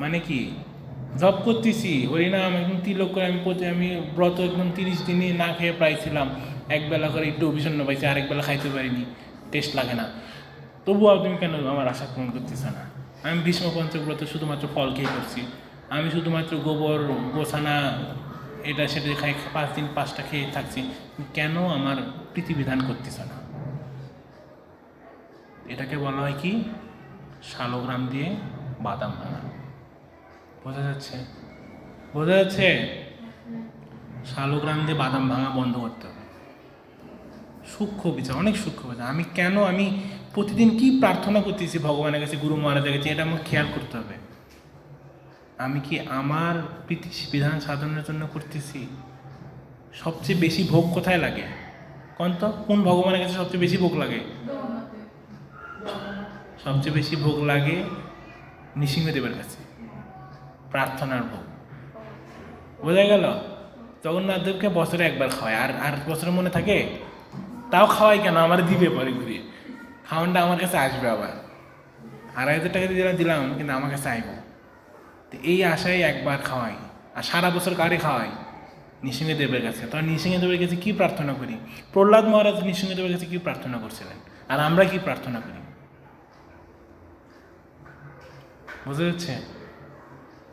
মানে কি? জব করতেছি। হরিনাম একদম তিলক করে আমি প্রতি আমি ব্রত একদম তিরিশ দিনই না খেয়ে প্রায় ছিলাম। এক বেলা করে একটু অভিষণ্ণ পাইছি, আরেক বেলা খাইতে পারিনি। টেস্ট লাগে না। তবুও তুমি কেন আমার আশা পূরণ করতেছো না? আমি ভীষ্ম পঞ্চব্রত শুধুমাত্র ফল খেয়ে করছি। আমি শুধুমাত্র গোবর, গোছানা, এটা সেটা খাই, পাঁচ দিন পাঁচটা খেয়ে থাকছি। কেন আমার প্রীতিবিধান করতেছ না? এটাকে বলা হয় কি? শালগ্রাম দিয়ে বাদাম ভাঙা বোঝা যাচ্ছে? বোঝা যাচ্ছে? শালগ্রাম দিয়ে বাদাম ভাঙা বন্ধ করতে হবে। সূক্ষ্ম বিচার অনেক সূক্ষ্ম বিচার। আমি কেন আমি প্রতিদিন কি প্রার্থনা করতেছি ভগবানের কাছে গুরু মহারাজের কাছে এটা আমাকে খেয়াল করতে হবে। আমি কি আমার প্রীতি বিধান সাধনের জন্য করতেছি? সবচেয়ে বেশি ভোগ কোথায় লাগে? কোন তো? কোন ভগবানের কাছে সবচেয়ে বেশি ভোগ লাগে? সবচেয়ে বেশি ভোগ লাগে নৃসিংহদেবের কাছে। প্রার্থনার ভোগ। বোঝা গেল? জগন্নাথ দেবকে বছরে একবার খাওয়ায়। আর আর বছরে মনে থাকে, তাও খাওয়াই কেন? আমার দিবে পরে ঘুরিয়ে খাওয়ানটা আমার কাছে আসবে আবার। আড়াই হাজার টাকা দিয়ে দিলাম, কিন্তু আমার কাছে আইব। তো এই আশায় একবার খাওয়াই। আর সারা বছর কারে খাওয়াই? নৃসিংহদেবের কাছে। তো নৃসিংহদেবের কাছে কী প্রার্থনা করি? প্রহ্লাদ মহারাজ নৃসিংহদেবের কাছে কী প্রার্থনা করছিলেন? আর আমরা কি প্রার্থনা করি? বোঝা যাচ্ছে?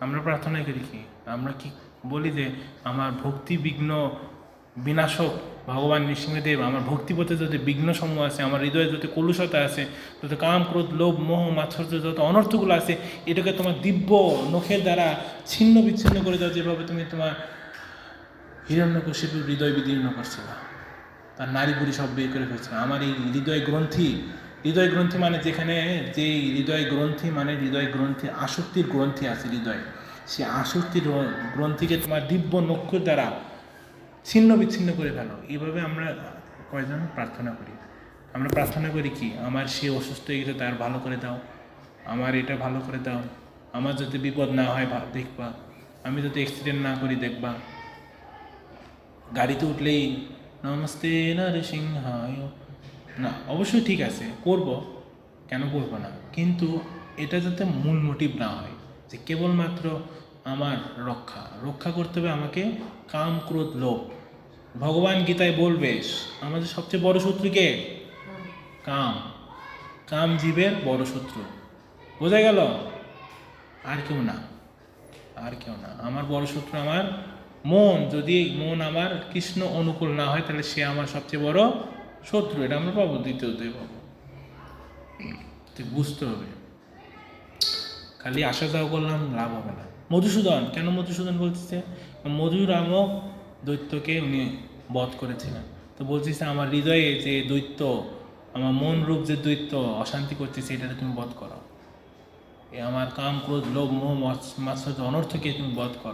আমরা প্রার্থনা করি কি? আমরা কি বলি যে, আমার ভক্তি বিঘ্ন বিনাশক ভগবান নৃসিংহদেব, আমার ভক্তিপথে যত বিঘ্ন সমূহ আছে, আমার হৃদয়ে যত কলুষতা আছে যত কাম, ক্রোধ, লোভ, মোহ, মাৎসর্য যত অনর্থগুলো আছে, এটাকে তোমার দিব্য নখের দ্বারা ছিন্ন বিচ্ছিন্ন করে দাও, যেভাবে তুমি তোমার হিরণ্যকশিপুর হৃদয় বিদীর্ণ করছিল। তার নারী বুড়ি সব বের করে ফেলছিল। আমার এই হৃদয় গ্রন্থি হৃদয় গ্রন্থি মানে যেখানে যে হৃদয় গ্রন্থি মানে হৃদয় গ্রন্থি, আসক্তির গ্রন্থি আছে হৃদয়ে। সে আসক্তির গ্রন্থিকে তোমার দিব্য নক্ষর দ্বারা ছিন্ন বিচ্ছিন্ন করে ফেলো। এইভাবে আমরা কয়জন প্রার্থনা করি? আমরা প্রার্থনা করি কি? আমার সে অসুস্থ হয়ে গেছে, তার ভালো করে দাও। আমার এটা ভালো করে দাও। আমার যাতে বিপদ না হয় দেখবা। আমি যাতে অ্যাক্সিডেন্ট না করি, দেখবা। গাড়িতে উঠলেই, নমস্তে নরসিংহায় না, অবশ্যই ঠিক আছে, করব, কেন করব না? কিন্তু এটা যাতে মূল মোটিভ না হয়, যে কেবলমাত্র আমার রক্ষা। রক্ষা করতে হবে আমাকে কাম, ক্রোধ, লোভ। ভগবান গীতায় বলবে, আমাদের সবচেয়ে বড় শত্রু কে? কাম। কাম জীবের বড় শত্রু। বোঝা গেল? আর কেউ না। আর কেউ না। আমার বড় শত্রু আমার মন। যদি মন আমার কৃষ্ণ অনুকূল না হয়, তাহলে সে আমার সবচেয়ে বড় শত্রু, এটা আমরা পাবো দ্বিতীয়তে পাবো। বুঝতে হবে। খালি আসা যাওয়া করলাম, লাভ হবে না। মধুসূদন, কেন মধুসূদন বলছে বলতেছে মধুরামক দৈত্যকে উনি বধ করেছিলেন। তো বলতেছে আমার হৃদয়ে যে দৈত্য, আমার মন রূপ যে দৈত্য অশান্তি করতেছে এটাকে তুমি বধ করো। আমার কাম, ক্রোধ, লোভ, মোহ মাৎসর্য, অনর্থকে তুমি বধ করো।